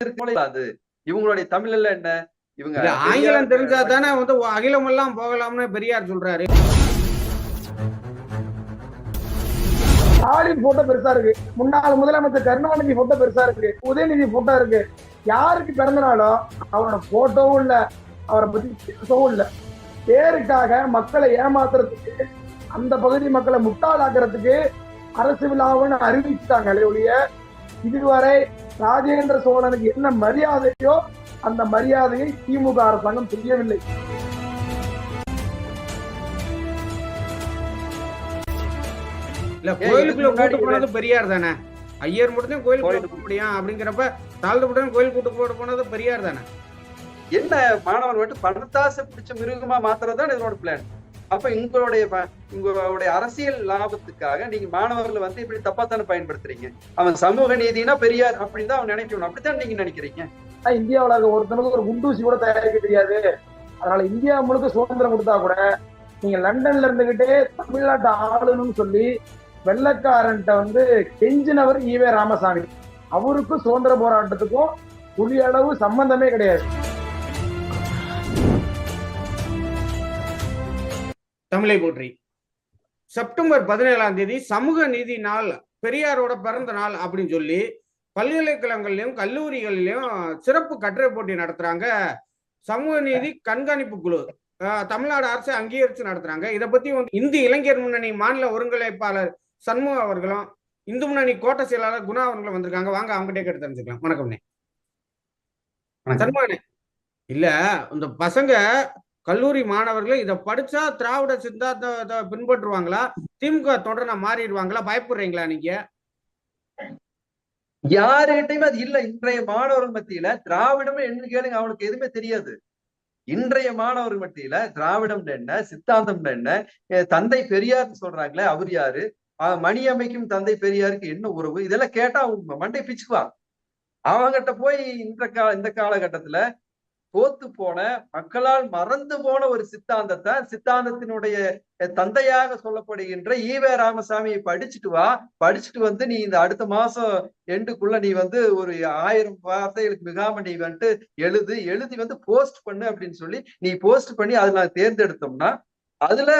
அது இவங்களுடைய தமிழ்ல என்ன? இவங்க ஆங்கிலம் தெரிஞ்சா தானே வந்து அகிலம் எல்லாம் போகலாம்னு பெரியார் சொல்றாரு. ஸ்டாலின் போட்டோ பெருசா இருக்கு. முன்னாள் முதலமைச்சர் கருணாநிதி போட்டோ பெருசா இருக்கு. உதயநிதி போட்டோ இருக்கு. யாருக்கு பிறந்த நாளும் அவரோட போட்டோவும் இல்ல. அவரை பத்தி பேசவும் இல்ல. பேருக்காக மக்களை ஏமாத்துறதுக்கு அந்த பகுதி மக்களை முட்டாளாக்குறதுக்கு அரசு விழாவுன்னு அறிவிச்சுட்டாங்களே ஒழிய இதுவரை ராஜேந்திர சோழனுக்கு என்ன மரியாதையோ அந்த மரியாதையை திமுக அரசாங்கம் செய்யவில்லை. இல்ல கோயிலுக்குள்ள கூட்டு போனது பெரியார் தானே? ஐயர் மட்டும் கோயிலுக்கு கோயிலுக்கு போக முடியும் அப்படிங்கிறப்ப தாழ்ந்துபட்டன் கோயில் கூட்டு போட போனது பெரியார் தானே? என்ன மாணவர் மட்டும் பணத்தாசை பிடிச்ச மிருகமா மாத்துறதுதான் இதனோட பிளான் அப்ப உங்களுடைய ப- உங்களுடைய அரசியல் லாபத்துக்காக நீங்க மாணவர்களை வந்து இப்படி தப்பா தானே பயன்படுத்துறீங்க? அவன் சமூக நீதினா பெரியார் அப்படின்னு தான் அவன் நினைக்கணும். அப்படித்தான் நீங்க நினைக்கிறீங்க? இந்தியாவில் ஒருத்தனுக்கு ஒரு குண்டூசி கூட தயாரிக்க தெரியாது. அதனால இந்தியா முழுக்க சுதந்திரம் கொடுத்தா கூட நீங்க லண்டன்ல இருந்துகிட்டே தமிழ்நாட்டை ஆளுன்னு சொல்லி வெள்ளக்காரன்ட்ட வந்து கெஞ்சினவர் ஈவே ராமசாமி. அவருக்கும் சுதந்திர போராட்டத்துக்கும் துளி அளவு சம்பந்தமே கிடையாது. தமிழை போற்றி. செப்டம்பர் பதினேழாம் தேதி சமூக நீதி நாள் பெரியாரோட பிறந்த நாள் அப்படின்னு சொல்லி பல்கலைக்கழகங்கள்லயும் கல்லூரிகள்லயும் சிறப்பு கட்டுரை போட்டி நடத்துறாங்க. சமூக நீதி கண்காணிப்பு குழு. தமிழ்நாடு அரசு அங்கீகரிச்சு நடத்துறாங்க. இதை பத்தி வந்து இந்து இளைஞர் முன்னணி மாநில ஒருங்கிணைப்பாளர் சண்முகம் அவர்களும் இந்து முன்னணி கோட்ட செயலாளர் குணா அவர்களும் வந்திருக்காங்க. வாங்க அவங்ககிட்ட கேட்டு தெரிஞ்சுக்கலாம். வணக்கம்ண்ணே. வணக்கம். சண்முகனே இல்ல இந்த பசங்க கல்லூரி மாணவர்கள் இதை படிச்சா திராவிட சித்தாந்தத்தை பின்பற்றுவாங்களா? திமுக தொடர மாறிடுவாங்களா? பயப்படுறீங்களா நீங்க? யாருகிட்டயுமே அது இல்ல. இன்றைய மாணவர்கள் மத்தியில திராவிடம் என்ன கேளுங்க அவனுக்கு எதுவுமே தெரியாது. இன்றைய மாணவர் மத்தியில திராவிடம் என்ன சித்தாந்தம் என்ன தந்தை பெரியார் சொல்றாங்களே அவர் யாரு? மணி அமைக்கும் தந்தை பெரியாருக்கு என்ன உறவு? இதெல்லாம் கேட்டா அவன் மண்டை பிச்சுக்குவான் அவங்கிட்ட போய் இந்த கா இந்த காலகட்டத்துல தோத்து போன மக்களால் மறந்து போன ஒரு சித்தாந்தத்தை சித்தாந்தத்தினுடைய தந்தையாக சொல்லப்படுகின்ற ஈவே ராமசாமியை படிச்சுட்டு வா படிச்சுட்டு வந்து நீ இந்த அடுத்த மாசம் எண்டுக்குள்ள நீ வந்து ஒரு ஆயிரம் வார்த்தைகளுக்கு மிகாம நீ வந்துட்டு எழுது எழுதி வந்து போஸ்ட் பண்ணு அப்படின்னு சொல்லி நீ போஸ்ட் பண்ணி அதை நான் தேர்ந்தெடுத்தோம்னா அதுல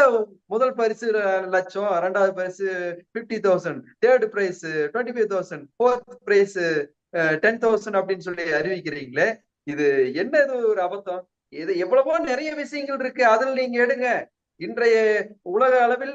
முதல் பரிசு லட்சம் ரெண்டாவது பரிசு fifty thousand third prize twenty five thousand fourth prize ten thousand அப்படின்னு சொல்லி அறிவிக்கிறீங்களே இது என்ன இது ஒரு அபத்தம்? இது எவ்வளவோ நிறைய விஷயங்கள் இருக்கு. அதில் நீங்க எடுங்க. இன்றைய உலக அளவில்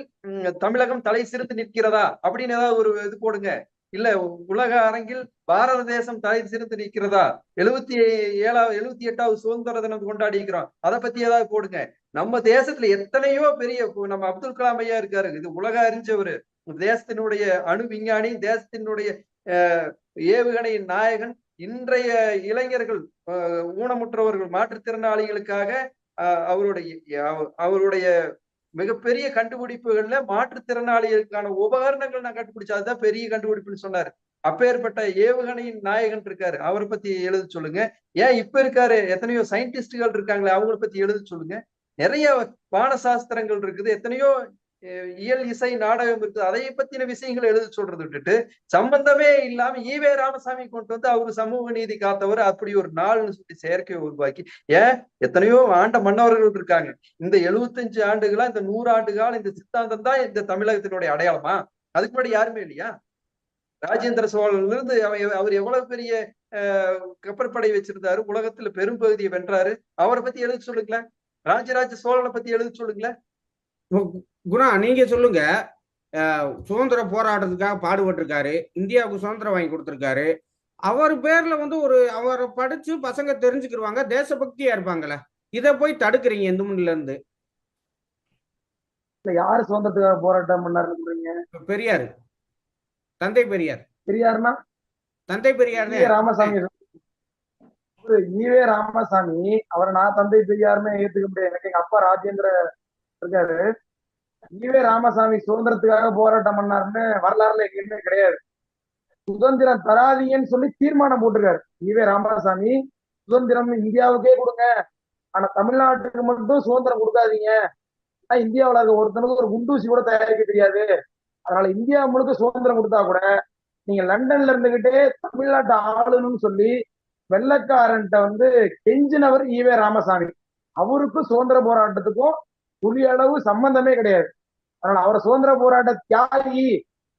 தமிழகம் தலை சிறந்து நிற்கிறதா? அப்படின்னு ஏதாவது ஒரு இது போடுங்க. இல்ல உலக அரங்கில் பாரத தேசம் தலை சிறந்து நிற்கிறதா? எழுபத்தி ஏழாவது எழுபத்தி எட்டாவது சுதந்திர தினம் கொண்டாடி இருக்கிறோம். அதை பத்தி ஏதாவது போடுங்க. நம்ம தேசத்துல எத்தனையோ பெரிய நம்ம அப்துல் கலாம் ஐயா இருக்காரு. இது உலக அறிஞ்சவரு. தேசத்தினுடைய அணு விஞ்ஞானி தேசத்தினுடைய அஹ், ஏவுகணையின் நாயகன் இன்றைய இளைஞர்கள் ஊனமுற்றவர்கள் மாற்றுத்திறனாளிகளுக்காக அவருடைய அவ- அவருடைய மிகப்பெரிய கண்டுபிடிப்புகள்ல மாற்றுத்திறனாளிகளுக்கான உபகரணங்கள் நான் கண்டுபிடிச்சா அதுதான் பெரிய கண்டுபிடிப்புன்னு சொன்னாரு. அப்பேற்பட்ட ஏவுகணையின் நாயகன் இருக்காரு. அவரை பத்தி எழுத சொல்லுங்க. ஏன் இப்ப இருக்காரு? எத்தனையோ சயின்டிஸ்டுகள் இருக்காங்களே அவங்கள பத்தி எழுத சொல்லுங்க. நிறைய வான சாஸ்திரங்கள் இருக்குது. எத்தனையோ இயல் இசை நாடகம் இருக்குது அதை பத்தின விஷயங்களை எழுத சொல்றது விட்டுட்டு சம்பந்தமே இல்லாம ஈவே ராமசாமி கொண்டு வந்து அவரு சமூக நீதி காத்தவர். அப்படி ஒரு நாள்னு சொல்லி செயற்கையை உருவாக்கி ஏன்? எத்தனையோ ஆண்ட மன்னவர்கள் இருக்காங்க. இந்த எழுபத்தஞ்சு ஆண்டுகளா இந்த நூறு ஆண்டு கால இந்த சித்தாந்தம் தான் இந்த தமிழகத்தினுடைய அடையாளமா? அதுக்கு முன்னாடி யாருமே இல்லையா? ராஜேந்திர சோழன்ல இருந்து அவர் எவ்வளவு பெரிய அஹ், கப்பற்படை வச்சிருந்தாரு உலகத்துல பெரும்பகுதியை வென்றாரு. அவரை பத்தி எழுத சொல்லுங்களேன். ராஜராஜ சோழனை பத்தி எழுத சொல்லுங்களேன். குணா நீங்க சொல்லுங்க. சுதந்திர போராட்டத்துக்காக பாடுபட்டிருக்காரு. இந்தியாவுக்கு சுதந்திரம் வாங்கி கொடுத்திருக்காரு. அவர் பேர்ல வந்து ஒரு அவரை படிச்சு பசங்க தெரிஞ்சுக்கிருவாங்க. தேசபக்தியா இருப்பாங்கல்ல இதை போய் தடுக்கிறீங்க இந்து முன்னில இருந்து. இல்ல யாரு சுதந்திரத்துக்காக போராட்டம் பண்ணாருன்னு சொல்றீங்க? பெரியார். தந்தை பெரியார். பெரியாருன்னா? தந்தை பெரியார் ராமசாமி. ஈவே ராமசாமி. அவரை நான் தந்தை பெரியாருமே ஏத்துக்க முடியாது. எனக்கு எங்க அப்பா ராஜேந்திர இருக்காரு. ஈவே ராமசாமி சுதந்திரத்துக்காக போராட்டம் பண்ணாருன்னு வரலாறுல எங்கேயுமே கிடையாது. சுதந்திரம் தராதீங்கன்னு சொல்லி தீர்மானம் போட்டிருக்காரு. ஈவே ராமசாமி சுதந்திரம் இந்தியாவுக்கே கொடுங்க. ஆனா தமிழ்நாட்டுக்கு மட்டும் சுதந்திரம் கொடுக்காதீங்க. ஆனா இந்தியாவுல இருக்க ஒருத்தனுக்கு ஒரு குண்டூசி கூட தயாரிக்க தெரியாது. அதனால இந்தியா முழுக்க சுதந்திரம் கொடுத்தா கூட நீங்க லண்டன்ல இருந்துகிட்டே தமிழ்நாட்டை ஆளுன்னு சொல்லி வெள்ளக்காரன்ட்ட வந்து கெஞ்சினவர் ஈவே ராமசாமி. அவருக்கும் சுதந்திர போராட்டத்துக்கும் துளி அளவு சம்பந்தமே கிடையாது. அதனால அவர் சுதந்திர போராட்ட தியாகி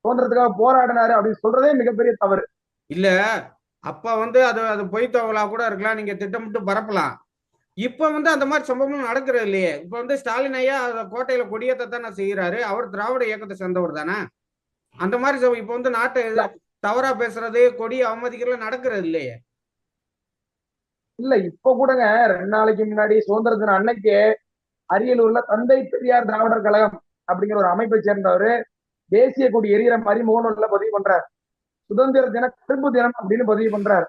சுதந்திரத்துக்காக போராடினாரு அப்படின்னு சொல்றதே மிகப்பெரிய தவறு. இல்ல அப்ப வந்து அது அது பொய் தகவலா கூட இருக்கலாம் நீங்க திட்டமிட்டு பரப்பலாம். இப்ப வந்து அந்த மாதிரி சம்பவம் நடக்கிறது இல்லையே. இப்ப வந்து ஸ்டாலின் ஐயா கோட்டையில கொடியேத்த தானே செய்யறாரு அவர் திராவிட இயக்கத்தை சேர்ந்தவர் தானே. அந்த மாதிரி இப்ப வந்து நாட்டை தவறா பேசுறது கொடியை அவமதிக்கிறது நடக்கிறது இல்லையே. இல்ல இப்ப கூடங்க ரெண்டு நாளைக்கு முன்னாடி சுதந்திர தின அன்னைக்கு அரியலூர்ல தந்தை பெரியார் திராவிடர் கழகம் அப்படிங்கிற ஒரு அமைப்பை சேர்ந்தவர். தேசிய கொடி எரியிற மாதிரி முகநூல்ல பதிவு பண்றார். சுதந்திர தின கருப்பு தினம் அப்படின்னு பதிவு பண்றார்.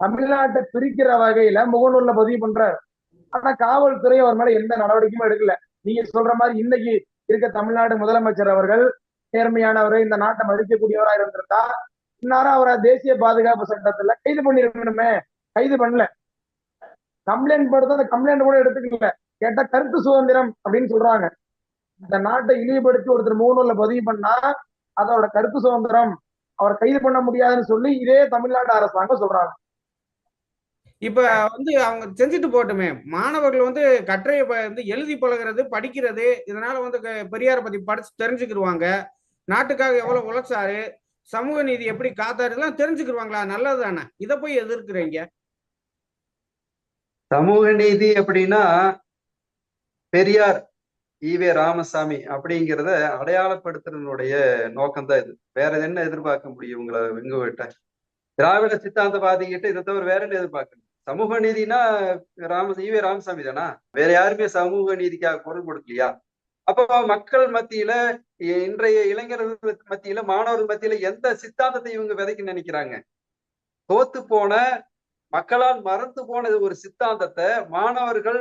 தமிழ்நாட்டை பிரிக்கிற வகையில முகநூல்ல பதிவு பண்றார். ஆனா காவல்துறை அவர் மேல எந்த நடவடிக்கையும் எடுக்கல. நீங்க சொல்ற மாதிரி இன்னைக்கு இருக்க தமிழ்நாடு முதலமைச்சர் அவர்கள் நேர்மையானவரை இந்த நாட்டை மதிக்கக்கூடியவரா இருந்திருந்தா இன்னாரும் அவரை தேசிய பாதுகாப்பு சட்டத்துல கைது பண்ணிருக்கணுமே? கைது பண்ணல. கம்ப்ளைண்ட் போடுறது அந்த கம்ப்ளைண்ட் கூட எடுத்துக்கல. கேட்டா கருத்து சுதந்திரம் அப்படின்னு சொல்றாங்க. இந்த நாட்டை இழிவுபடுத்தி ஒருத்தர் மூணுல பதிவு பண்ணா அதோட கருத்து சுதந்திரம். அவரை கைது பண்ண முடியாதுன்னு சொல்லி இதே தமிழ்நாடு அரசாங்கம் சொல்றாங்க. இப்ப வந்து அவங்க செஞ்சுட்டு போட்டுமே. மாணவர்கள் வந்து கட்டுரையை ப- வந்து எழுதி பழகுறது படிக்கிறது இதனால வந்து க- பெரியாரை பத்தி படிச்சு தெரிஞ்சுக்கிருவாங்க. நாட்டுக்காக எவ்வளவு உழைச்சாரு சமூக நீதி எப்படி காத்தாரு இதெல்லாம் தெரிஞ்சுக்கிருவாங்களா? நல்லது தானே இதை போய் எதிர்க்கிறீங்க? சமூக நீதி அப்படின்னா பெரியார் ஈவே ராமசாமி அப்படிங்கிறத அடையாளப்படுத்துறதுனுடைய நோக்கம்தான் இது. வேற என்ன எதிர்பார்க்க முடியும் உங்களை வெங்கு கிட்ட? திராவிட சித்தாந்தவாதிகிட்ட இதை தவிர வேற என்ன எதிர்பார்க்கணும்? சமூக நீதினா ராம ஈவே ராமசாமி தானா? வேற யாருமே சமூக நீதிக்காக குரல் கொடுக்கலையா? அப்போ மக்கள் மத்தியில இன்றைய இளைஞர்களுக்கு மத்தியில மாணவர்கள் மத்தியில எந்த சித்தாந்தத்தை இவங்க விதைக்க நினைக்கிறாங்க? தோத்து போன மக்களால் மறந்து போன ஒரு சித்தாந்தத்தை மாணவர்கள்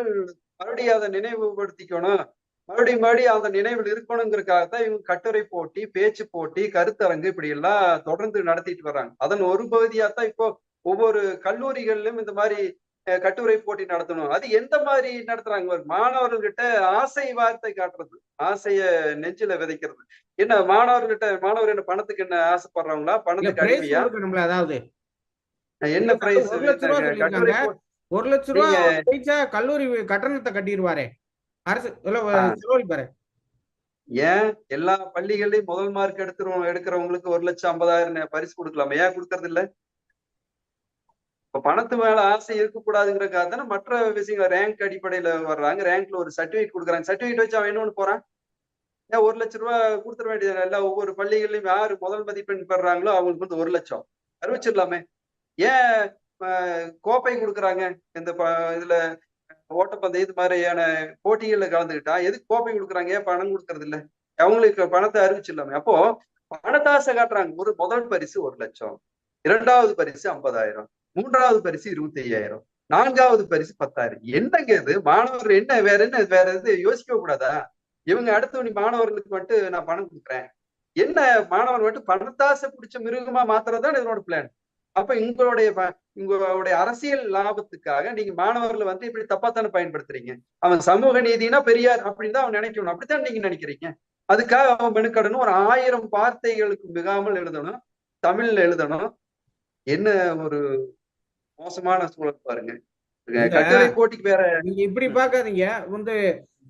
மறுபடியும் அதை நினைவுபடுத்திக்கணும் மறுபடியும் மறுபடியும் அந்த நினைவில் இருக்கணுங்கிறதுக்காகத்தான் இவங்க கட்டுரை போட்டி பேச்சு போட்டி கருத்தரங்கு இப்படி எல்லாம் தொடர்ந்து நடத்திட்டு வர்றாங்க. அதன் ஒரு பகுதியாத்தான் இப்போ ஒவ்வொரு கல்லூரிகளிலும் இந்த மாதிரி கட்டுரை போட்டி நடத்தணும். அது எந்த மாதிரி நடத்துறாங்க ஒரு மாணவர்கள்கிட்ட ஆசை வார்த்தை காட்டுறது ஆசைய நெஞ்சில விதைக்கிறது. என்ன மாணவர்கள்கிட்ட மாணவர் என்ன பணத்துக்கு என்ன ஆசைப்படுறாங்களா பணத்துக்கு அடிமையா? அதாவது. என்ன பிரைஸ் ஒரு லட்ச ரூபா கட்டுரை சொல்லியிருக்காங்க. போ- ஒரு லட்ச ரூபா நீங்க- அவர் ஜெயிச்சா கல்லூரி கட்டணத்தை கட்டிடுவாரே அரசு. செலவழிப்பாரு. ஏன்? எல்லா பள்ளிகள்லயும் முதல் மார்க் எடுத்துருவோம் எடுக்கிறவங்களுக்கு ஒரு லட்சம் ஐம்பதாயிரம் பரிசு கொடுக்கலாமா? ஏன் கொடுக்கறது இல்ல? இப்ப பணத்து மேல ஆசை இருக்கக்கூடாதுங்கிறதுக்காக தானே மற்ற விஷயங்கள் ரேங்க் அடிப்படையில வர்றாங்க. ரேங்க்ல ஒரு சர்டிபிகேட் கொடுக்குறாங்க. சர்டிபிகேட் வச்சு அவன் என்ன போறான். ஏன் ஒரு லட்ச ரூபா கொடுத்துட வேண்டியது எல்லா ஒவ்வொரு பள்ளிகள்லயும் யாரு முதல் மதிப்பெண் பெறாங்களோ அவங்களுக்கு வந்து ஒரு லட்சம். அறிவிச்சிடலாமே. ஏன் கோப்பை கொடுக்குறாங்க. இந்த இதுல ஓட்டப்பந்தயம் இது மாதிரியான போட்டிகள்ல கலந்துக்கிட்டா எதுக்கு கோப்பை கொடுக்குறாங்க? ஏன் பணம் கொடுக்கறது இல்ல? அவங்களுக்கு பணத்தை அறிவிச்சிடலாமே. அப்போ பணத்தாசை காட்டுறாங்க. ஒரு முதல் பரிசு ஒரு லட்சம். இரண்டாவது பரிசு ஐம்பதாயிரம். மூன்றாவது பரிசு இருபத்தி ஐயாயிரம் நான்காவது பரிசு பத்தாயிரம். என்னங்க இது? மாணவர்கள் என்ன வேற என்ன வேற எது? யோசிக்க கூடாதா? இவங்க அடுத்தவனி மாணவர்களுக்கு மட்டும் நான் பணம் கொடுக்குறேன். என்ன? மாணவர் மட்டும் பணத்தாசை பிடிச்ச மிருகமா மாத்துறதுதான் இதனோட பிளான் அப்ப உங்களுடைய உங்களுடைய அரசியல் லாபத்துக்காக நீங்க மாணவர்களை வந்து இப்படி தப்பாத்தானே பயன்படுத்துறீங்க? அவன் சமூக நீதினா பெரியார் அப்படின்னு தான் அவன் நினைக்கணும். அப்படித்தான் நீங்க நினைக்கிறீங்க. அதுக்காக அவன் மெனுக்கடனும் ஒரு ஆயிரம் வார்த்தைகளுக்கு மிகாமல் எழுதணும். தமிழ்ல எழுதணும். என்ன ஒரு மோசமான சூழல் பாருங்க. கட்டுரை போட்டிக்கு வேற நீங்க இப்படி பார்க்காதீங்க. வந்து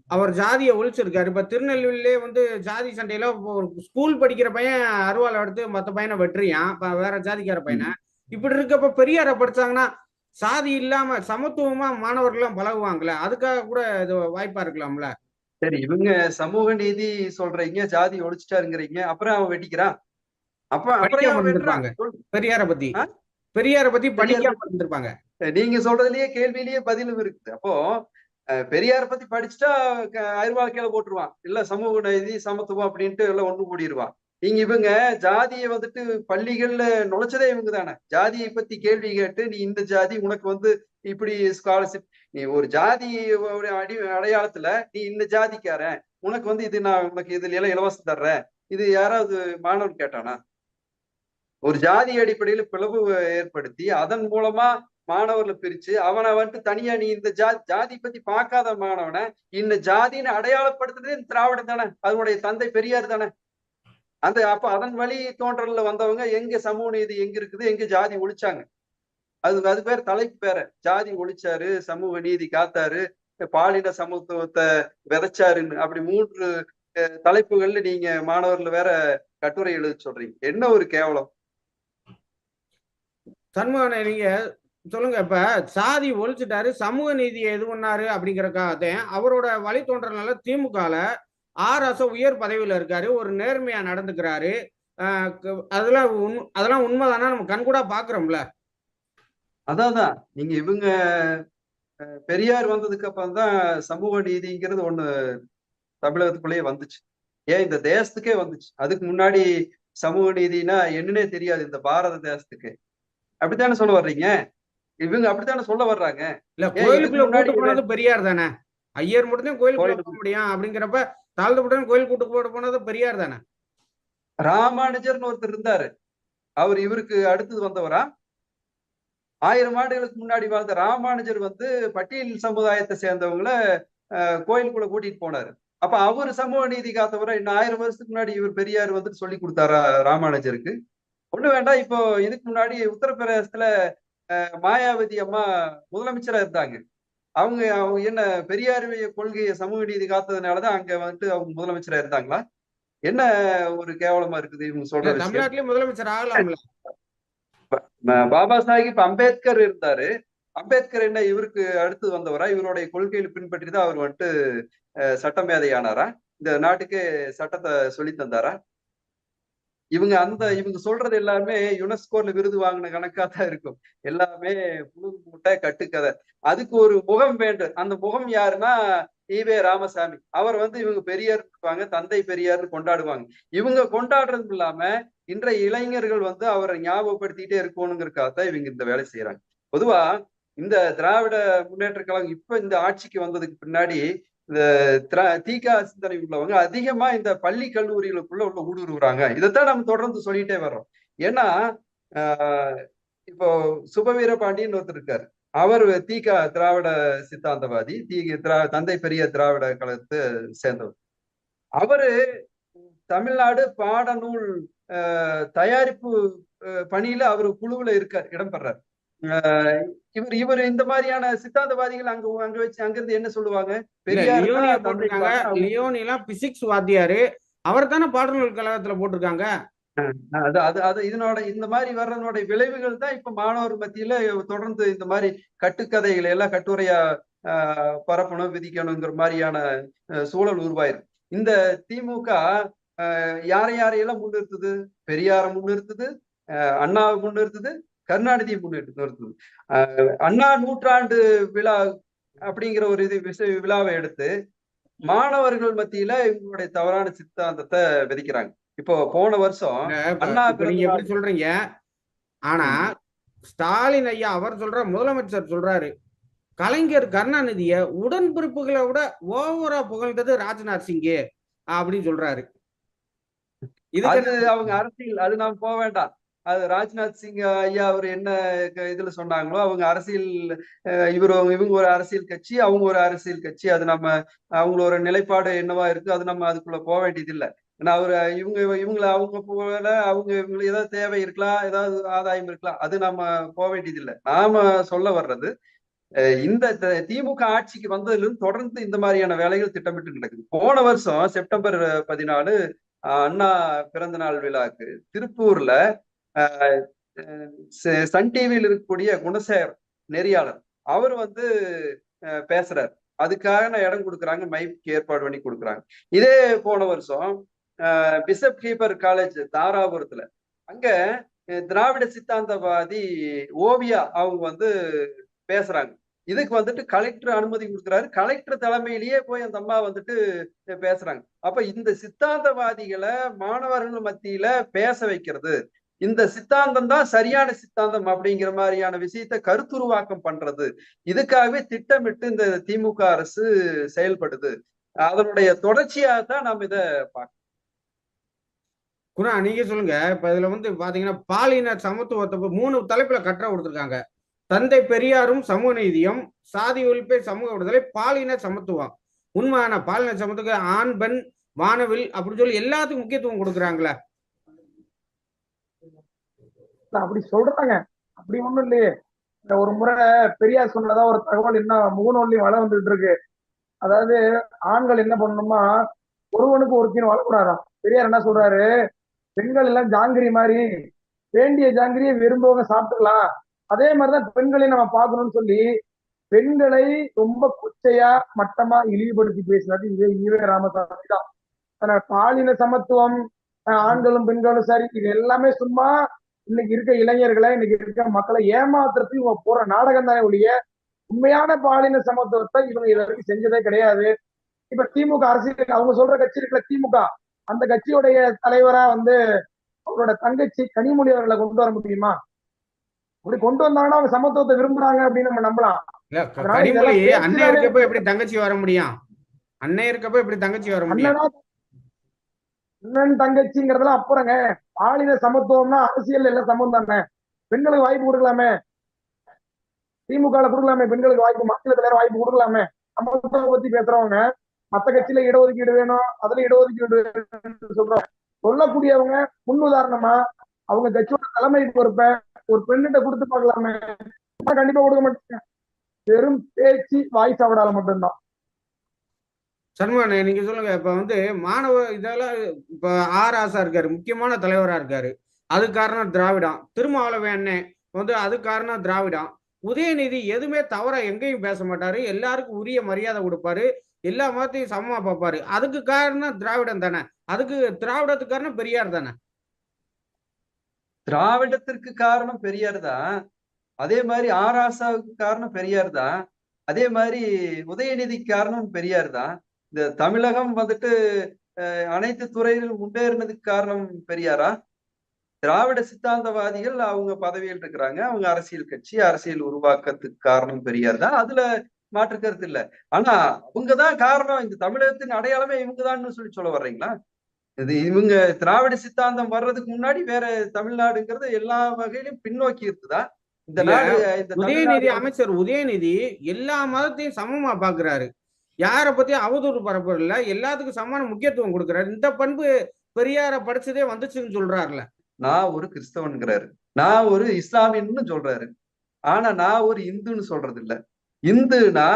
அவர் ஜாதியை ஒழிச்சிருக்காரு. இப்ப திருநெல்வேலியிலே வந்து ஜாதி சண்டையில ஒரு ஸ்கூல் படிக்கிற பையன் அருவாள் எடுத்து மத்த பையனை வெட்டுறியான் வேற ஜாதிக்கார பையனை. இப்படி இருக்கப்ப பெரியார படிச்சாங்கன்னா சாதி இல்லாம சமத்துவமா மாணவர்கள் பழகுவாங்கல்ல அதுக்காக கூட இது வாய்ப்பா இருக்கலாம்ல? சரி இவங்க சமூக நீதி சொல்றீங்க ஜாதி ஒழிச்சிட்டாருங்கிறீங்க அப்புறம் அவன் வெட்டிக்கிறான் அப்ப அப்புறம் சொல்லு. பெரியார பத்தி? பெரியார பத்தி படிக்காம இருந்திருப்பாங்க. நீங்க சொல்றதுலயே கேள்வியிலேயே பதிலும் இருக்குது. அப்போ பெரியார பத்தி படிச்சுட்டா அருவாழ்க்கையில போட்டுருவான். இல்ல சமூக நீதி சமத்துவம் அப்படின்ட்டு எல்லாம் ஒண்ணு கூடிடுவான் இங்க இவங்க ஜாதியை வந்துட்டு பள்ளிகள்ல நுழைச்சதே இவங்க தானே. ஜாதியை பத்தி கேள்வி கேட்டு நீ இந்த ஜாதி உனக்கு வந்து இப்படி ஸ்காலர்ஷிப் நீ ஒரு ஜாதி ஒரு அடி அடையாளத்துல நீ இந்த ஜாதிக்காரன். உனக்கு வந்து இது நான் உனக்கு இதுல எல்லாம் இலவசம் தர்றேன். இது யாராவது மாணவன் கேட்டானா? ஒரு ஜாதி அடிப்படையில பிளவு ஏற்படுத்தி அதன் மூலமா மாணவர்களை பிரிச்சு அவனை வந்துட்டு தனியா நீ இந்த ஜாதி ஜாதி பத்தி பார்க்காத மாணவனை இந்த ஜாதின்னு அடையாளப்படுத்துறதே இந்த திராவிடம் தானே. அதனுடைய தந்தை பெரியார் தானே. அந்த அப்ப அதன் வழி தோன்றல்ல வந்தவங்க எங்க சமூக நீதி எங்க இருக்குது எங்க ஜாதி ஒழிச்சாங்க. அது அது பேர் தலைப்பு பேர. ஜாதி ஒழிச்சாரு சமூக நீதி காத்தாரு பாலின சமத்துவத்தை விதைச்சாருன்னு. அப்படி மூன்று தலைப்புகள்ல நீங்க மாணவர்ல வேற கட்டுரை எழுத சொல்றீங்க. என்ன ஒரு கேவலம்? சண்முகனை நீங்க சொல்லுங்க. இப்ப சாதி ஒழிச்சிட்டாரு சமூக நீதியை எது பண்ணாரு அப்படிங்கறக்காகத்தான் அவரோட வழித்தோன்றனால திமுகல ஆர் அச உயர் பதவியில இருக்காரு. ஒரு நேர்மையா நடந்துக்கிறாரு. அதெல்லாம் உண்- அதெல்லாம் உண்மைதானா? நம்ம கண்கூடா பாக்குறோம்ல. அதான் நீங்க இவங்க பெரியார் வந்ததுக்கு அப்புறம் தான் சமூக நீதிங்கிறது ஒண்ணு தமிழகத்துக்குள்ளேயே வந்துச்சு. ஏன் இந்த தேசத்துக்கே வந்துச்சு? அதுக்கு முன்னாடி சமூக நீதினா என்னன்னே தெரியாது இந்த பாரத தேசத்துக்கு. அப்படித்தானே சொல்ல வர்றீங்க? இவங்க அப்படித்தானே சொல்ல வர்றாங்க? இல்ல கோயிலுக்குள்ள போனது பெரியார் தானே? ஐயர் மட்டும் தான் கோயிலுக்குள்ள கோயிலுக்கு- போக முடியும் அப்படிங்கிறப்ப தாழ்த்தப்பட்டவன் கோயில் கூட்டு போட போனது பெரியார் தானே? ராமானுஜர்னு ஒருத்தர் இருந்தாரு. அவர் இவருக்கு அடுத்தது வந்தவரா? ஆயிரம் ஆண்டுகளுக்கு முன்னாடி வாழ்ந்த ராமானுஜர் வந்து பட்டியல் சமுதாயத்தை சேர்ந்தவங்கள அஹ், கோயிலுக்குள்ள கூட்டிட்டு போனாரு. அப்ப அவர் சமூக நீதி காத்தவரை இன்னும் ஆயிரம் வருஷத்துக்கு முன்னாடி இவர் பெரியார் வந்துட்டு சொல்லி கொடுத்தாரா ராமானுஜருக்கு? ஒண்ணு வேண்டாம். இப்போ இதுக்கு முன்னாடி உத்தரப்பிரதேசத்துல அஹ், மாயாவதி அம்மா முதலமைச்சரா இருந்தாங்க. அவங்க அவங்க என்ன பெரியார் கொள்கையை சமூக நீதி காத்ததுனாலதான் அங்க வந்துட்டு அவங்க முதலமைச்சரா இருந்தாங்களா? என்ன ஒரு கேவலமா இருக்குது இவங்க சொல்ற தமிழ்நாட்டிலேயே முதலமைச்சர் ஆகலாம்ல. பாபா சாஹிப் அம்பேத்கர் இருந்தாரு. அம்பேத்கர் என்ன இவருக்கு அடுத்து வந்தவரா? இவருடைய கொள்கைகளை பின்பற்றி தான் அவர் வந்துட்டு அஹ், சட்டமேதை ஆனாரா இந்த நாட்டுக்கு சட்டத்தை சொல்லி தந்தாரா? இவங்க அந்த இவங்க சொல்றது எல்லாமே யுனெஸ்கோல விருது வாங்கின கணக்கா தான் இருக்கும். எல்லாமே புழுகு மூட்டை கட்டுக்கதை. அதுக்கு ஒரு முகம் வேண்டும். அந்த முகம் யாருன்னா ஈவே ராமசாமி. அவர் வந்து இவங்க பெரியார் இருப்பாங்க தந்தை பெரியார்னு கொண்டாடுவாங்க. இவங்க கொண்டாடுறதும் இல்லாம இன்றைய இளைஞர்கள் வந்து அவரை ஞாபகப்படுத்திட்டே இருக்கணுங்கிறதுக்காக தான் இவங்க இந்த வேலை செய்யறாங்க பொதுவா இந்த திராவிட முன்னேற்ற கழகம் இப்ப இந்த ஆட்சிக்கு வந்ததுக்கு பின்னாடி இந்த தீகா சிந்தனை உள்ளவங்க அதிகமா இந்த பள்ளி கல்லூரிகளுக்குள்ள உள்ள ஊடுருவுறாங்க. இதைத்தான் நம்ம தொடர்ந்து சொல்லிட்டே வர்றோம். ஏன்னா ஆஹ் இப்போ சுபவீர பாண்டியன் ஒருத்தர் இருக்காரு. அவர் தீகா திராவிட சித்தாந்தவாதி தீ திரா தந்தை பெரிய திராவிட கழகத்தை சேர்ந்தவர். அவரு தமிழ்நாடு பாடநூல் தயாரிப்பு பணியில அவர் குழுவுல இருக்கார் இடம்பெறார். இவர் இவர் இந்த மாதிரியான சித்தாந்தவாதிகள் அங்க அங்க வச்சு அங்கிருந்து என்ன சொல்லுவாங்க? பெரியார் பிசிக்ஸ் வாத்தியாரு. அவர் தானே பாடநூல் கழகத்துல போட்டிருக்காங்க? அது அது அது இதனோட இந்த மாதிரி வர்றதனோட விளைவுகள் தான் இப்ப மாணவர் மத்தியில தொடர்ந்து இந்த மாதிரி கட்டுக்கதைகளை எல்லாம் கட்டுரையா ஆஹ், பரப்பணும் விதிக்கணுங்கிற மாதிரியான சூழல் உருவாயிருக்கு இந்த திமுக ஆஹ், யாரை யாரையெல்லாம் முன்னிறுத்துது? பெரியாரை முன்னிறுத்துது அண்ணாவை முன்னிறுத்துது கருணாநிதியை முன்னிறுத்துது ஆஹ், அண்ணா நூற்றாண்டு விழா அப்படிங்கிற ஒரு இது விழாவை எடுத்து மாணவர்கள் மத்தியில இவங்களுடைய தவறான சித்தாந்தத்தை விதிக்கிறாங்க. இப்போ போன வருஷம் அண்ணா நீங்க எப்படி சொல்றீங்க? ஆனா ஸ்டாலின் ஐயா அவர் சொல்ற முதலமைச்சர் சொல்றாரு கலைஞர் கருணாநிதிய உடன்பிறப்புகளை விட ஓவரா புகழ்ந்தது ராஜ்நாத் சிங்கே அப்படின்னு சொல்றாரு. அது அவங்க அரசியல் அது நாம் போக வேண்டாம். அது ராஜ்நாத் சிங் ஐயா அவர் என்ன இதுல சொன்னாங்களோ அவங்க அரசியல் இவர் இவங்க ஒரு அரசியல் கட்சி அவங்க ஒரு அரசியல் கட்சி. அது நம்ம அவங்களோட நிலைப்பாடு என்னவா இருக்கு அது நம்ம அதுக்குள்ள போக வேண்டியது இல்லை ஏன்னா அவர் இவங்க இவங்களை அவங்க போல அவங்க இவங்களுக்கு ஏதாவது தேவை இருக்கலாம் ஏதாவது ஆதாயம் இருக்கலாம் அது நம்ம போக வேண்டியது இல்லை நாம சொல்ல வர்றது இந்த த- திமுக ஆட்சிக்கு வந்ததிலிருந்து தொடர்ந்து இந்த மாதிரியான வேலைகள் திட்டமிட்டு நடக்குது. போன வருஷம் செப்டம்பர் பதினாலு அண்ணா பிறந்த நாள் விழாக்கு திருப்பூர்ல சன் டிவியில் இருக்கக்கூடிய குணசேகர் நெறியாளர். அவர் வந்து அஹ், பேசுறார். அதுக்காக இடம் கொடுக்குறாங்க மைக் ஏற்பாடு பண்ணி கொடுக்குறாங்க. இதே போன வருஷம் அஹ், பிஷப் கீப்பர் காலேஜ் தாராபுரத்துல அங்க திராவிட சித்தாந்தவாதி ஓவியா அவங்க வந்து பேசுறாங்க. இதுக்கு வந்துட்டு கலெக்டர் அனுமதி கொடுக்குறாரு. கலெக்டர் தலைமையிலேயே போய் அந்த அம்மா வந்துட்டு பேசுறாங்க. அப்ப இந்த சித்தாந்தவாதிகளை மாணவர்கள் மத்தியில பேச வைக்கிறது இந்த சித்தாந்தம் தான் சரியான சித்தாந்தம் அப்படிங்கிற மாதிரியான விஷயத்த கருத்துருவாக்கம் பண்றது. இதுக்காகவே திட்டமிட்டு இந்த திமுக அரசு செயல்படுது. அதனுடைய தொடர்ச்சியாக தான் நாம் இதை பார்க்கணும் குணா நீங்க சொல்லுங்க. இப்ப இதுல வந்து பாத்தீங்கன்னா பாலின சமத்துவத்தை மூணு தலைப்புல கற்ற கொடுத்துருக்காங்க. தந்தை பெரியாரும் சமூக நீதியும் சாதி ஒழிப்பை சமூக விடுதலை பாலின சமத்துவம். உண்மையான பாலின சமத்துவம் ஆண் பெண் வானவில் அப்படின்னு சொல்லி எல்லாத்துக்கும் முக்கியத்துவம் கொடுக்குறாங்களே. அப்படி சொல்றாங்க. அப்படி ஒண்ணும் இல்லையே. ஒரு முறை பெரியார் சொன்னதா ஒரு தகவல் என்ன முகநூல்லையும் வள வந்துட்டு இருக்கு அதாவது ஆண்கள் என்ன பண்ணணுமா ஒருவனுக்கு ஒருத்தின் வளரக்கூடாதாம் பெரியார் என்ன சொல்றாரு? பெண்கள் எல்லாம் ஜாங்கிரி மாதிரி வேண்டிய ஜாங்கிரியை விரும்பவங்க சாப்பிட்டுக்கலாம். அதே மாதிரிதான் பெண்களை நம்ம பார்க்கணும்னு சொல்லி பெண்களை ரொம்ப குச்சையா மட்டமா இழிவுபடுத்தி பேசினது இதே ஈவே ராமசாமி தான். பாலின சமத்துவம் ஆண்களும் பெண்களும் சரி இது எல்லாமே சும்மா இன்னைக்கு இருக்க இளைஞர்களை இன்னைக்கு இருக்க மக்களை ஏமாத்துறதுக்கு இவங்க போற நாடகம் தானே ஒழிய உண்மையான பாலின சமத்துவத்தை இவங்க இது வரைக்கும் செஞ்சதே கிடையாது. இப்ப திமுக அரசியல் அவங்க சொல்ற கட்சி இருக்குல்ல திமுக அந்த கட்சியுடைய தலைவரா வந்து அவரோட தங்கச்சி கனிமொழி அவர்களை கொண்டு வர முடியுமா? அப்படி கொண்டு வந்தாங்கன்னா அவங்க சமத்துவத்தை விரும்புறாங்க அப்படின்னு நம்ம நம்பலாம். கனிமொழி அண்ணன் இருக்கப்ப எப்படி தங்கச்சி வர முடியும்? அண்ணன் இருக்கப்ப எப்படி தங்கச்சி வர முடியும்? அண்ணனா அண்ணன் தங்கச்சிங்கிறதெல்லாம் அப்புறங்க. பாலின சமத்துவம்னா அரசியல் எல்லாம் சமம் தானே? பெண்களுக்கு வாய்ப்பு கொடுக்கலாமே? திமுக கொடுக்கலாமே? பெண்களுக்கு வாய்ப்பு மக்களுக்கு வேற வாய்ப்பு கொடுக்கலாமே? சமத்துவம் பத்தி பேசுறவங்க மத்த கட்சியில இடஒதுக்கீடு வேணும் அதுல இடஒதுக்கீடு வேணும்னு சொல்றோம் சொல்லக்கூடியவங்க முன் உதாரணமா அவங்க கட்சியோட தலைமை பொறுப்ப ஒரு பெண்ணிட்ட கொடுத்து பார்க்கலாமே? கண்டிப்பா கொடுக்க மாட்டாங்க. வெறும் பேச்சு வாய் சாவடால மட்டும்தான். சண்முகண்ணே நீங்க சொல்லுங்க. இப்ப வந்து மாணவ இதெல்லாம் இப்ப ஆர் ஆசா இருக்காரு முக்கியமான தலைவரா இருக்காரு. அது காரணம் திராவிடம். திருமாவளவன் வந்து அது காரணம் திராவிடம். உதயநிதி எதுவுமே தவறா எங்கேயும் பேச மாட்டாரு. எல்லாருக்கும் உரிய மரியாதை கொடுப்பாரு. எல்லா மதத்தையும் சமமா பார்ப்பாரு. அதுக்கு காரணம் திராவிடம் தானே. அதுக்கு திராவிடத்துக்கு காரணம் பெரியார் தானே. திராவிடத்திற்கு காரணம் பெரியார் தான். அதே மாதிரி ஆராசாவுக்கு காரணம் பெரியார் தான். அதே மாதிரி உதயநிதி காரணம் பெரியார் தான். இந்த தமிழகம் வந்துட்டு அனைத்து துறையிலும் முன்னேறினதுக்கு காரணம் பெரியாரா? திராவிட சித்தாந்தவாதிகள் அவங்க பதவியில் இருக்கிறாங்க. அவங்க அரசியல் கட்சி அரசியல் உருவாக்கத்துக்கு காரணம் பெரியார் தான். அதுல மாற்று கருத்து இல்ல. ஆனா அவங்கதான் காரணம். இந்த தமிழகத்தின் அடையாளமே இவங்கதான்னு சொல்லி சொல்ல வர்றீங்களா? இது இவங்க திராவிட சித்தாந்தம் வர்றதுக்கு முன்னாடி வேற தமிழ்நாடுங்கிறது எல்லா வகையிலும் பின்னோக்கி இருக்குதா? இந்த உதயநிதி அமைச்சர் உதயநிதி எல்லா மதத்தையும் சமமா பாக்குறாரு. யாரை பத்தியும் அவதூறு பரப்புறல எல்லாத்துக்கும் சமமான முக்கியத்துவம் கொடுக்குறாரு. இந்த பண்பு பெரியார படிச்சதே வந்துச்சுன்னு சொல்றாருல. நான் ஒரு கிறிஸ்தவன்கிறாரு. நான் ஒரு இஸ்லாமியன்னு சொல்றாரு. ஆனா நான் ஒரு இந்துன்னு சொல்றது இல்ல. இந்துனா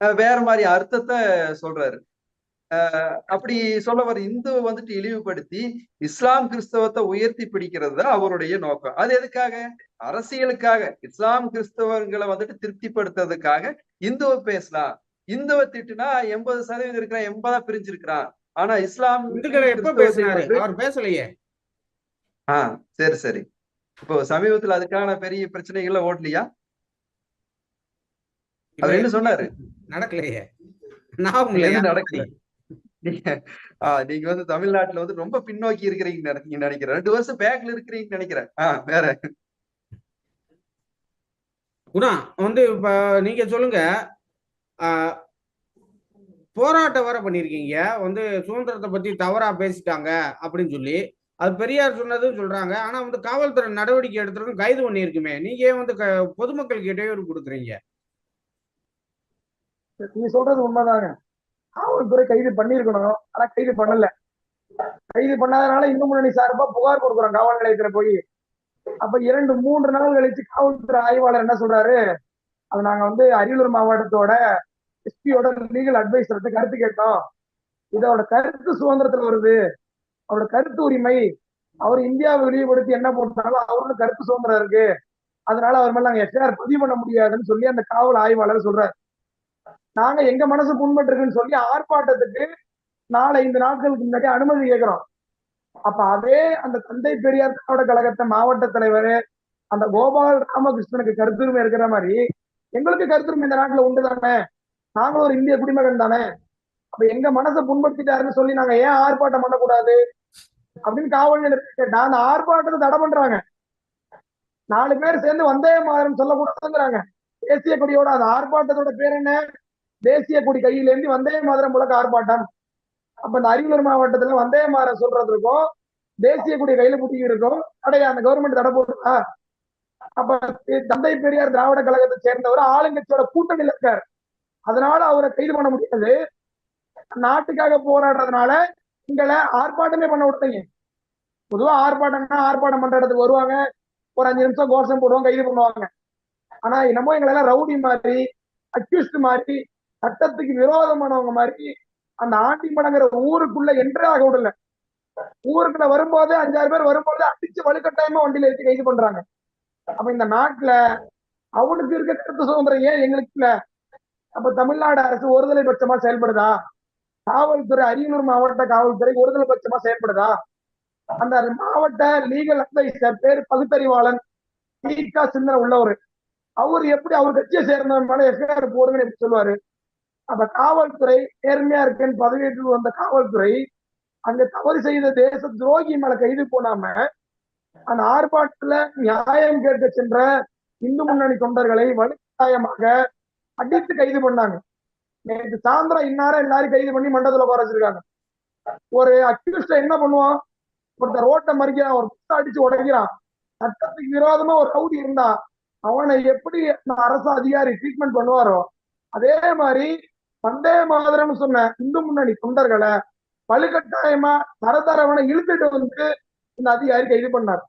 அஹ், வேற மாதிரி அர்த்தத்தை சொல்றாரு. அப்படி சொல்ல வர இந்து வந்துட்டு இழிவுபடுத்தி இஸ்லாம் கிறிஸ்தவத்தை உயர்த்தி பிடிக்கிறது தான் அவருடைய நோக்கம். அது எதுக்காக? அரசியலுக்காக. இஸ்லாம் கிறிஸ்தவங்களை வந்துட்டு திருப்திப்படுத்துறதுக்காக இந்துவை பேசலாம். இந்துவை திட்டுனா எண்பது சதவீதம் இருக்கிறான் எண்பதா பிரிஞ்சிருக்கிறான் ஆனா இஸ்லாம் அவர் பேசலையே. ஆஹ் சரி சரி. இப்போ சமீபத்துல அதுக்கான பெரிய பிரச்சனைகள்ல ஓடலையா? அவர் என்ன சொன்னாரு? நடக்கலையே. நடக்கல. நீங்க வந்து தமிழ்நாட்டுல வந்து ரொம்ப பின்னோக்கி இருக்கிறீங்க நினைக்கிறேன். ரெண்டு வருஷம் பேக்ல இருக்கிறீங்கன்னு நினைக்கிறேன். ஆஹ் வேற. குணா வந்து இப்ப நீங்க சொல்லுங்க. போராட்டம் வர பண்ணிருக்கீங்க. வந்து சுதந்திரத்தை பத்தி தவறா பேசிட்டாங்க அப்படின்னு சொல்லி. அது பெரியார் சொன்னதும் சொல்றாங்க. ஆனா வந்து காவல்துறை நடவடிக்கை எடுத்துருக்கும் கைது பண்ணியிருக்குமே. நீங்க ஏன் வந்து க- பொதுமக்களுக்கு இடையூறு கொடுக்குறீங்க? நீங்க சொல்றது உண்மைதாங்க. காவல்துறை கைது பண்ணியிருக்கணும். ஆனா கைது பண்ணல. கைது பண்ணாதனால இந்து முன்னணி சார்பா புகார் கொடுக்குறோம் காவல் நிலையத்துல போய். அப்ப இரண்டு மூன்று நாள் கழிச்சு காவல்துறை ஆய்வாளர் என்ன சொல்றாரு? அது நாங்க வந்து அரியலூர் மாவட்டத்தோட எஸ்பியோட லீகல் அட்வைசர்கிட்ட கருத்து கேட்டோம் இதோட கருத்து சுதந்திரத்துல வருது. அவரோட கருத்து உரிமை அவர் இந்தியாவை வெளிப்படுத்தி என்ன போட்டாலும் அவரோட கருத்து சுதந்திரம் இருக்கு. அதனால அவர் மேல நாங்க எஃப்ஐஆர் பதிவு பண்ண முடியாதுன்னு சொல்லி அந்த காவல் ஆய்வாளர் சொல்றாரு. நாங்க எங்க மனசு புண்பட்டு இருக்குன்னு சொல்லி ஆர்ப்பாட்டத்துக்கு நாலு ஐந்து நாட்களுக்கு முன்னாடி அனுமதி கேட்கிறோம். அப்ப அதே அந்த தந்தை பெரியார் திராவிட கழகத்தை மாவட்ட தலைவர் அந்த கோபால் ராமகிருஷ்ணனுக்கு கருத்துரிமை இருக்கிற மாதிரி எங்களுக்கு கருத்துரிமை இந்த நாட்டுல உண்டு தானே நாங்களும் ஒரு இந்திய குடிமகன் தானே? அப்ப எங்க மனசை புண்படுத்திட்டாருன்னு சொல்லி நாங்க ஏன் ஆர்ப்பாட்டம் பண்ணக்கூடாது? அப்படின்னு காவல் நிலையத்தை கேட்டா அந்த ஆர்ப்பாட்டத்தை தடை பண்றாங்க. நாலு பேர் சேர்ந்து வந்தே மாதம் சொல்லக்கூடாதுங்கிறாங்க. தேசிய கொடியோட அந்த ஆர்ப்பாட்டத்தோட பேர் என்ன? தேசிய கொடி கையில இருந்து வந்தே மாதிரம் முழக்க ஆர்ப்பாட்டம். அப்ப இந்த அரியலூர் மாவட்டத்துல வந்தே மாதரம் சொல்றது இருக்கும். தேசிய கொடி கையில புட்டிக்கு இருக்கும். அடைய அந்த கவர்மெண்ட் தடை போட்டுருக்கா அப்ப தந்தை பெரியார் திராவிட கழகத்தை சேர்ந்தவர் ஆளுங்கட்சியோட கூட்டணியில இருக்காரு. அதனால அவரை கைது பண்ண முடியாது. நாட்டுக்காக போராடுறதுனால எங்களை ஆர்ப்பாட்டமே பண்ண விட்டீங்க பொதுவா ஆர்ப்பாட்டம்னா ஆர்ப்பாட்டம் பண்ற இடத்துக்கு வருவாங்க. ஒரு அஞ்சு நிமிஷம் கோஷம் போடுவாங்க கைது பண்ணுவாங்க. ஆனா என்னமோ எங்களை எல்லாம் ரவுடி மாதிரி அக்யூஸ்ட் மாதிரி சட்டத்துக்கு விரோதமானவங்க மாதிரி அந்த ஆண்டிமடங்கிற ஊருக்குள்ள என்றே ஆக விடல. ஊருக்குள்ள வரும்போது அஞ்சாறு பேர் வரும்போது அடிச்சு வலுக்கட்டாயமா வண்டியில ஏற்றி கைது பண்றாங்க. அப்ப இந்த நாட்டுல அவனுக்கு இருக்க கருத்து சுதந்திரம் ஏன் எங்களுக்கு இல்ல அப்ப தமிழ்நாடு அரசு ஒருதலை பட்சமா செயல்படுதா? காவல்துறை அரியலூர் மாவட்ட காவல்துறை ஒருதலை பட்சமா செயல்படுதா? அந்த மாவட்ட லீகல் அட்வைசர் பேர் பகுத்தறிவாளன் தீகா சிந்தனை உள்ளவர். அவர் எப்படி அவர் கட்சியை சேர்ந்தவன் மேல எஃப்ஐஆர் போடுங்கன்னு எப்படி சொல்லுவாரு? அப்ப காவல்துறை நேர்மையா இருக்கேன்னு பதவியேற்று வந்த காவல்துறை அங்க தவறு செய்த தேச துரோகி மேல கைது போடாம அந்த ஆர்ப்பாட்டத்துல நியாயம் கேட்க சென்ற இந்து முன்னணி தொண்டர்களை வலுக்கட்டாயமாக அடித்து கைது பண்ணாங்க. நேற்று சாயந்தரம் இன்னாரம் எல்லாரும் கைது பண்ணி மண்டபத்துல உட்கார வச்சிருக்காங்க. ஒரு அக்யூஸ்ட என்ன பண்ணுவான்? ஒருத்தர் ரோட்டை மறிக்கிறான் ஒரு புத்த அடிச்சு உடைக்கிறான். சட்டத்துக்கு விரோதமா ஒரு ரவுடி இருந்தா அவனை எப்படி அரசு அதிகாரி ட்ரீட்மெண்ட் பண்ணுவாரோ அதே மாதிரி வந்தே மாதிரம்னு சொன்ன இந்து முன்னணி தொண்டர்களை வலுக்கட்டாயமா தரதரவனை இழுத்துட்டு வந்து இந்த அதிகாரி கைது பண்ணார்.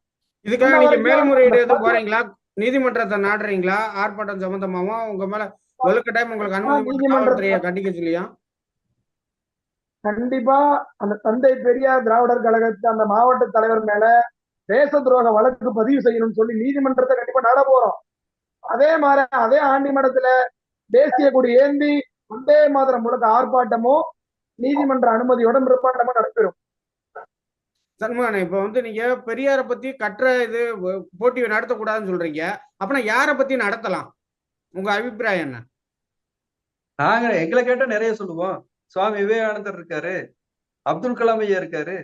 இதுக்காக நீங்க மேல்முறையீடு எதுவும் போறீங்களா? நீதிமன்றத்தை நாடுறீங்களா? ஆர்ப்பாட்டம் சம்பந்தமாவும் உங்க மேல உங்களுக்கு அனுமதி கண்டிக்க சொல்லியா? கண்டிப்பா அந்த தந்தை பெரியார் திராவிடர் கழகத்து அந்த மாவட்ட தலைவர் மேல தேச துரோக வழக்கு பதிவு செய்யணும்னு சொல்லி நீதிமன்றத்தை கண்டிப்பா நாட போறோம். அதே மாதிரி அதே ஆண்டிமடத்துல தேசிய கொடி ஏந்தி வந்தே மாதிரம் முழக்க ஆர்ப்பாட்டமும் நீதிமன்ற அனுமதியோட நிர்மாண்டமா நடைபெறும். சண்முகன் இப்ப வந்து நீங்க பெரியாரை பத்தி கற்ற இது போட்டி நடத்தக்கூடாதுன்னு சொல்றீங்க. அப்பனா யாரை பத்தி நடத்தலாம்? உங்க அபிப்பிராயம் என்ன? நாங்க எங்களை கேட்டா நிறைய சொல்லுவோம். சுவாமி விவேகானந்தர் இருக்காரு. அப்துல் கலாம் ஐயா இருக்காரு.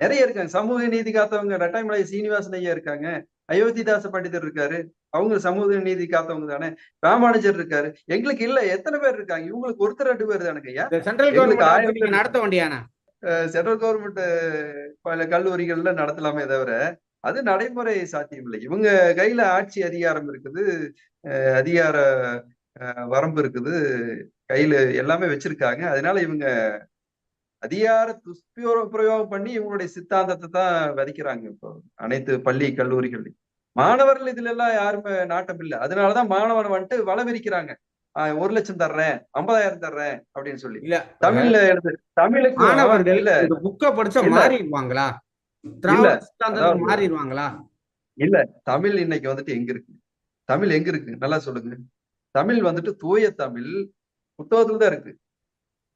நிறைய இருக்காங்க. சமூக நீதி காத்தவங்க ரெட்டாய்மலை சீனிவாசன் ஐயா இருக்காங்க. அயோத்திதாச பண்டிதர் இருக்காரு. அவங்க சமூக நீதி காத்தவங்க தானே. ராமானுஜர் இருக்காரு. எங்களுக்கு இல்ல. எத்தனை பேர் இருக்காங்க? இவங்களுக்கு ஒருத்தர் ரெண்டு பேர் தானுங்க ஐயா? சென்ட்ரல் கவர்மெண்ட் நடத்த வேண்டியானா சென்ட்ரல் கவர்மெண்ட் பல கல்லூரிகள்ல நடத்தலாமே தவிர அது நடைமுறை சாத்தியம் இல்லை. இவங்க கையில ஆட்சி அதிகாரம் இருக்குது. அதிகார வரம்பு இருக்குது. கையில எல்லாமே வச்சிருக்காங்க. அதனால இவங்க அதிகார துஷ்பிரோ பிரயோகம் பண்ணி இவங்களுடைய சித்தாந்தத்தை தான் விதைக்கிறாங்க இப்போ. அனைத்து பள்ளி கல்லூரிகள்லையும். மாணவர்கள் இதுல எல்லாம் யாருமே நாட்டம் இல்லை. அதனாலதான் மாணவன் வந்துட்டு வள விரிக்கிறாங்க ஆஹ் ஒரு லட்சம் தர்றேன் ஐம்பதாயிரம் தர்றேன் அப்படின்னு சொல்லி. இல்ல தமிழ்ல எழுது தமிழுக்கு மாணவர்கள் இல்ல. புக்க படிச்சா. மாறிடுவாங்களா? மாறிடுவாங்களா? இல்ல தமிழ் இன்னைக்கு வந்துட்டு எங்க இருக்கு? தமிழ் எங்க இருக்கு? நல்லா சொல்லுங்க. தமிழ் வந்துட்டு தூய தமிழ் புத்தகத்துல தான் இருக்கு.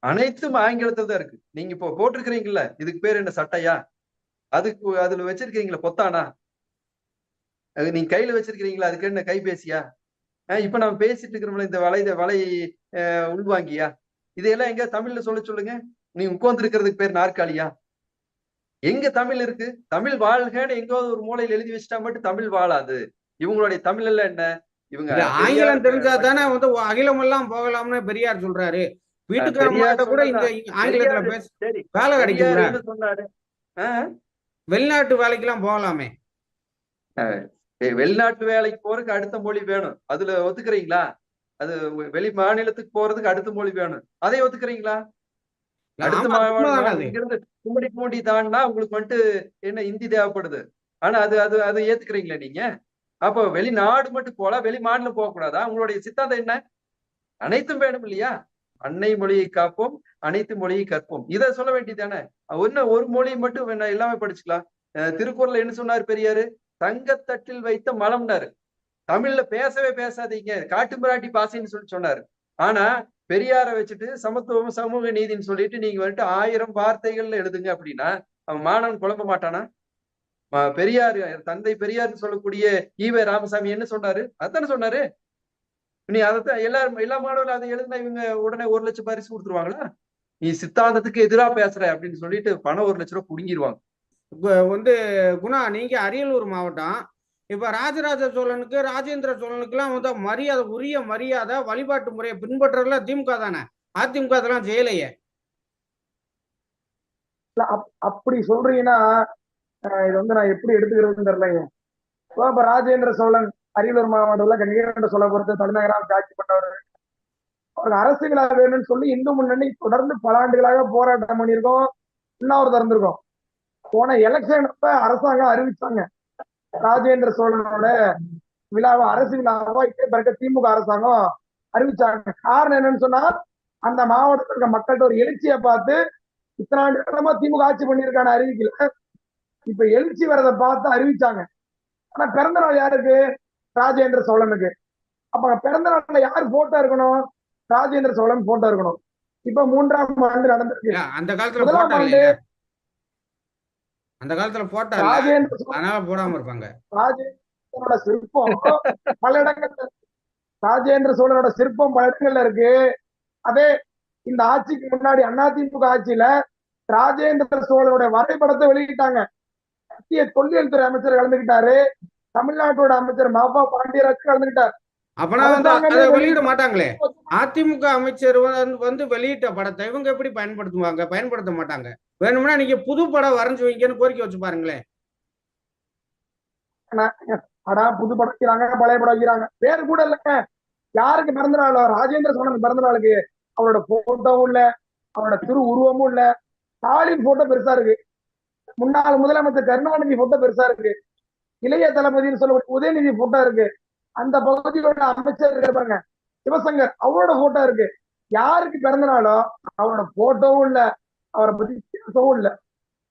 அனைத்தும் ஆங்கிலத்துல தான் இருக்கு. நீங்க இப்போ போட்டிருக்கிறீங்கல்ல இதுக்கு பேர் என்ன சட்டையா? அதுக்கு அதுல வச்சிருக்கீங்களா பொத்தானா? அது நீங்க கையில வச்சிருக்கிறீங்களா? அதுக்கு என்ன கைபேசியா? இப்ப நம்ம பேசிட்டு இருக்கிறோம்ல இந்த வலை வலை உள்வாங்கியா? இதையெல்லாம் எங்க தமிழ்ல சொல்ல சொல்லுங்க. நீ உட்கார்ந்து இருக்கிறதுக்கு பேர் நாற்காலியா? எங்க தமிழ் இருக்கு? தமிழ் வாழ்கன்னு எங்கேயாவது ஒரு மூலையில எழுதி வச்சுட்டா மட்டும் தமிழ் வாழாது. இவங்களுடைய தமிழ் எல்லாம் என்ன? இவங்க ஆங்கிலம் தெரிஞ்சா தானே வந்து அகிலம் எல்லாம் போகலாம்னு பெரியார் சொல்றாரு. வீட்டுக்காரமாட்ட கூட இந்த ஆங்கிலத்துல பேச வேலை ஆஹ் வெளிநாட்டு வேலைக்கெல்லாம் போகலாமே. ஏய், வெளிநாட்டு வேலைக்கு போறதுக்கு அடுத்த மொழி வேணும். அதுல ஒத்துக்கிறீங்களா? அது வெளி மாநிலத்துக்கு போறதுக்கு அடுத்த மொழி வேணும். அதை ஒத்துக்கிறீங்களா? அடுத்த கும்படி பூண்டி தாண்டினா உங்களுக்கு வந்துட்டு என்ன ஹிந்தி தேவைப்படுது. ஆனா அது அது அது ஏத்துக்கிறீங்களா நீங்க? அப்போ வெளிநாடு மட்டும் போல வெளி மாநிலம் போகக்கூடாதா? உங்களுடைய சித்தாந்தம் என்ன? அனைத்தும் வேணும் இல்லையா? அன்னை மொழியை காப்போம் அனைத்து மொழியை கற்போம். இதை சொல்ல வேண்டியதானே ஒன்னு ஒரு மொழியை மட்டும் வேணா எல்லாமே படிச்சுக்கலாம் அஹ் என்ன சொன்னார் பெரியாரு? தங்கத்தட்டில் வைத்த மலம்னாரு. தமிழ்ல பேசவே பேசாதீங்க. காட்டு மிராட்டி பாசைன்னு சொல்லி சொன்னாரு. ஆனா பெரியாரை வச்சுட்டு சமத்துவம் சமூக நீதின்னு சொல்லிட்டு நீங்க வந்துட்டு ஆயிரம் வார்த்தைகள்ல எழுதுங்க அப்படின்னா அவன் மாணவன் குழம்ப மாட்டானா? பெரியார் தந்தை பெரியார்னு சொல்லக்கூடிய ஈவே ராமசாமி என்ன சொன்னாரு? அதானே சொன்னாரு? நீ அதைத்தான் எல்லாரும் எல்லா மாணவர்களும் அதை எழுதினா இவங்க உடனே ஒரு லட்சம் பரிசு கொடுத்துருவாங்களா? நீ சித்தாந்தத்துக்கு எதிரா பேசுற அப்படின்னு சொல்லிட்டு பணம் ஒரு லட்ச ரூபா புடுங்கிடுவாங்க வந்து குணா நீங்க அரியலூர் மாவட்டம். இப்ப ராஜராஜ சோழனுக்கு ராஜேந்திர சோழனுக்குலாம் வந்து மரியாதை உரிய மரியாதை வழிபாட்டு முறையை பின்பற்றதுல திமுக தானே? அதிமுக அதெல்லாம் செய்யலையே அப்படி சொல்றீங்கன்னா இது வந்து நான் எப்படி எடுத்துக்கிறதுன்னு தெரியலைங்க இப்போ இப்ப ராஜேந்திர சோழன் அரியலூர் மாவட்டத்துல கங்கை சோழ பொறுத்து தலைநகராக ஆட்சி பண்ணவர். அவருக்கு அரசு விழா வேணும்னு சொல்லி இந்து முன்னணி தொடர்ந்து பல ஆண்டுகளாக போராட்டம் பண்ணியிருக்கோம். இன்னொரு திறந்திருக்கோம். போன எலெக்ஷன் அப்ப அரசாங்கம் அறிவிச்சாங்க. ராஜேந்திர சோழனோட விழாவா அரசு விழாவா இதே இருக்க திமுக அரசாங்கம் அறிவிச்சாங்க. காரணம் என்னன்னு சொன்னா அந்த மாவட்டத்தில் இருக்க மக்கள்கிட்ட ஒரு எழுச்சியை பார்த்து இத்தனை ஆண்டு காலமா திமுக ஆட்சி பண்ணியிருக்கான அறிவிக்கல. இப்ப எழுச்சி வரதை பார்த்து அறிவிச்சாங்க. ஆனா பிறந்த நாள் யாருக்கு? ராஜேந்திர சோழனுக்கு. அப்ப பிறந்த நாள்ல யார் போட்டோ இருக்கணும்? ராஜேந்திர சோழன் போட்டோ இருக்கணும். இப்ப மூன்றாம் ஆண்டு நடந்திருக்கு. அந்த காலத்துல முதலாம் ஆண்டு அந்த காலத்துல போட்டோ ராஜேந்திர சோழன் அதனால போடாம இருப்பாங்க. ராஜேந்திரனோட சிற்பம் பல இடங்கள்ல இருக்கு. ராஜேந்திர சோழனோட சிற்பம் பல இடங்கள்ல இருக்கு. அதே இந்த ஆட்சிக்கு முன்னாடி அதிமுக ஆட்சியில ராஜேந்திர சோழனோட வரைபடத்தை வெளியிட்டாங்க. மத்திய தொல்லியல் துறை அமைச்சர் கலந்துக்கிட்டாரு. தமிழ்நாட்டோட அமைச்சர் மாபா பாண்டியராஜ் கலந்துக்கிட்டாரு. அப்பனா வந்து அதை வெளியிட மாட்டாங்களே. அதிமுக அமைச்சர் வந்து வந்து வெளியிட்ட படத்தை இவங்க எப்படி பயன்படுத்துவாங்க பயன்படுத்த மாட்டாங்க? வேணும்னா நீங்க புது படம் வரைஞ்சு வைங்கன்னு கோரிக்கை வச்சு பாருங்களேன். ஆனா புது படம் வைக்கிறாங்க பழைய படம் வைக்கிறாங்க. பேரு கூட இல்லைங்க யாருக்கு பிறந்த நாளோ ராஜேந்திர சோழன் பிறந்த நாளுக்கு அவரோட போட்டோவும் இல்ல அவரோட திரு உருவமும் இல்ல. ஸ்டாலின் போட்டோ பெருசா இருக்கு. முன்னாள் முதலமைச்சர் கருணாநிதி போட்டோ பெருசா இருக்கு. இளைய தளபதினு சொல்லக்கூடிய உதயநிதி போட்டோ இருக்கு. அந்த பகுதியோட அமைச்சர் இருப்பாங்க பாருங்க சிவசங்கர் அவரோட போட்டோ இருக்கு. யாருக்கு பிறந்த நாளோ அவரோட போட்டோவும் இல்ல அவரை பத்தி பேசவும் இல்ல.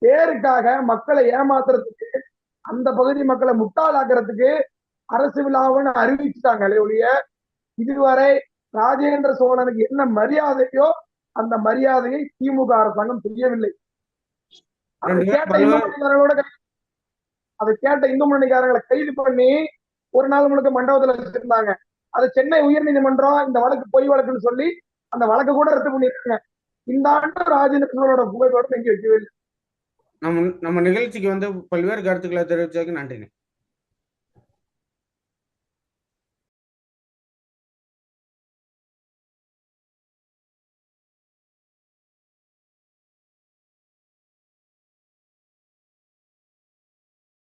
பேருக்காக மக்களை ஏமாத்துறதுக்கு அந்த பகுதி மக்களை முட்டாளாக்குறதுக்கு அரசு விழாவுன்னு அறிவிச்சுட்டாங்களே ஒழிய? இதுவரை ராஜேந்திர சோழனுக்கு என்ன மரியாதையோ அந்த மரியாதையை திமுக அரசாங்கம் செய்யவில்லை அதை கேட்ட இந்து முன்னணிக்காரங்களை கைது பண்ணி ஒரு நாள் முழுக்க மண்டபத்துல வச்சிருந்தாங்க. அது சென்னை உயர்நீதிமன்றம் இந்த வழக்கு பொய் வழக்குன்னு சொல்லி அந்த வழக்கு கூட ரத்து பண்ணிருக்காங்க இந்த ஆண்டு ராஜேந்திர சோழனோட புகைப்படம் எங்க வைக்கவே இல்லை. நம்ம நம்ம நிகழ்ச்சிக்கு வந்து பல்வேறு கருத்துக்களை தெரிவிச்சதுக்கு நன்றிங்க.